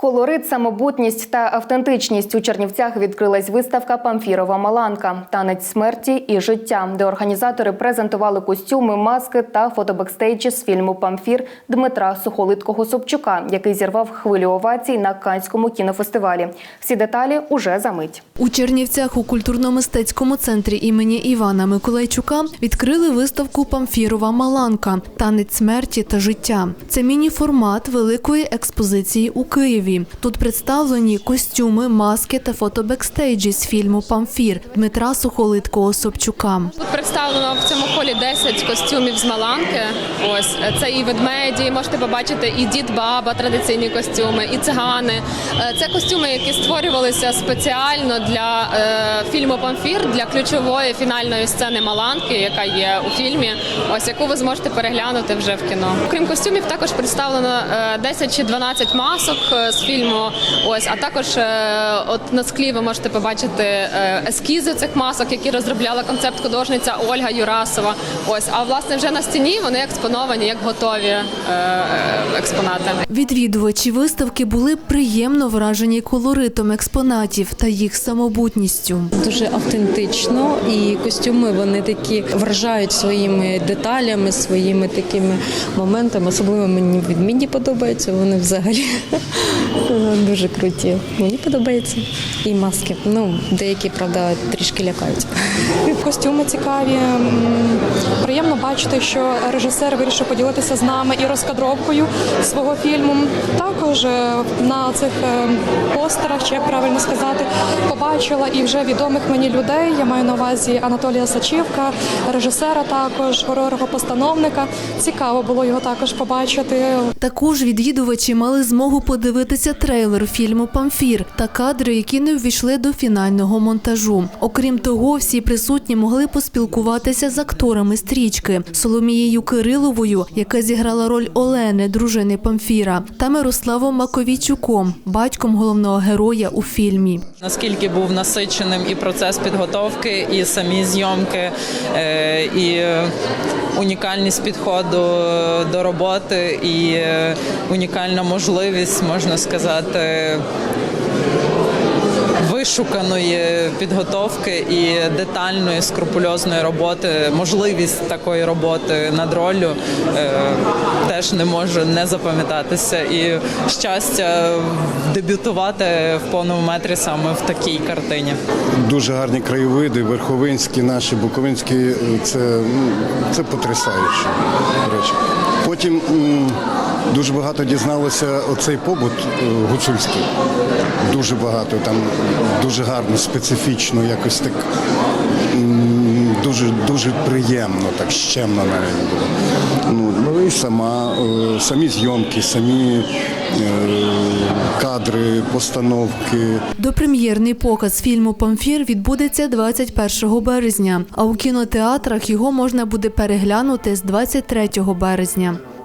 Колорит, самобутність та автентичність у Чернівцях відкрилась виставка Памфірова Маланка танець смерті і життя, де організатори презентували костюми, маски та фотобекстейджі з фільму Памфір Дмитра Сухолиткого Собчука, який зірвав хвилю овацій на Канському кінофестивалі. Всі деталі уже за мить. У Чернівцях у культурно-мистецькому центрі імені Івана Миколайчука відкрили виставку Памфірова Маланка танець смерті та життя. Це міні-формат великої експозиції у Києві. Тут представлені костюми, маски та фотобекстейджі з фільму Памфір Дмитра Сухолиткого Собчука. Тут представлено в цьому холі 10 костюмів з Маланки. Ось це і ведмеді, можете побачити і дід баба, традиційні костюми, і цигани. Е, Це костюми, які створювалися спеціально для е, фільму Памфір для ключової фінальної сцени Маланки, яка є у фільмі. Ось яку ви зможете переглянути вже в кіно. Крім костюмів, також представлено е, 10 чи 12 масок е, з фільму. Ось, а також е, от на склі ви можете побачити е, ескізи цих масок, які розробляла концепт художниця Ольга Юрасова. Ось, а власне вже на стіні вони експоновані як готові е, експонати. Відвідувачі виставки були приємно вражені колоритом експонатів та їх самобутністю. Дуже автентично, і костюми вони такі вражають своїми деталями, своїми такими моментами. Особливо мені відмінні подобаються. Вони взагалі дуже круті. Мені подобається. І маски. Ну, деякі, правда, трішки лякають. Костюми цікаві. Бачити, що режисер вирішив поділитися з нами і розкадровкою свого фільму. Також е, на цих е, постерах, чи як правильно сказати, побачила і вже відомих мені людей. Я маю на увазі Анатолія Сачівка, режисера, також хореографа-постановника. Цікаво було його також побачити. Також відвідувачі мали змогу подивитися трейлер фільму Памфір та кадри, які не увійшли до фінального монтажу. Окрім того, всі присутні могли поспілкуватися з акторами стрічки Соломією Кириловою, яка зіграла роль Олени, дружини Памфіра, та Мирославом Маковійчуком, батьком головного героя у фільмі. Наскільки був насиченим і процес підготовки, і самі зйомки, е, і унікальність підходу до роботи, і е, унікальна можливість, можна сказати. Вишуканої підготовки і детальної скрупульозної роботи, можливість такої роботи над роллю е, теж не може не запам'ятатися. І щастя дебютувати в повному метрі саме в такій картині. Дуже гарні краєвиди, верховинські, наші, буковинські. е, Це, ну, це потрясаюче. Потім дуже багато дізналося оцей побут е, гуцульський. Дуже багато, там дуже гарно, специфічно, якось так дуже, дуже приємно, так щемно навіть було. Ну, ну і сама, е, самі зйомки, самі е, кадри, постановки. Допрем'єрний показ фільму Памфір відбудеться 21 березня, а у кінотеатрах його можна буде переглянути з 23 березня.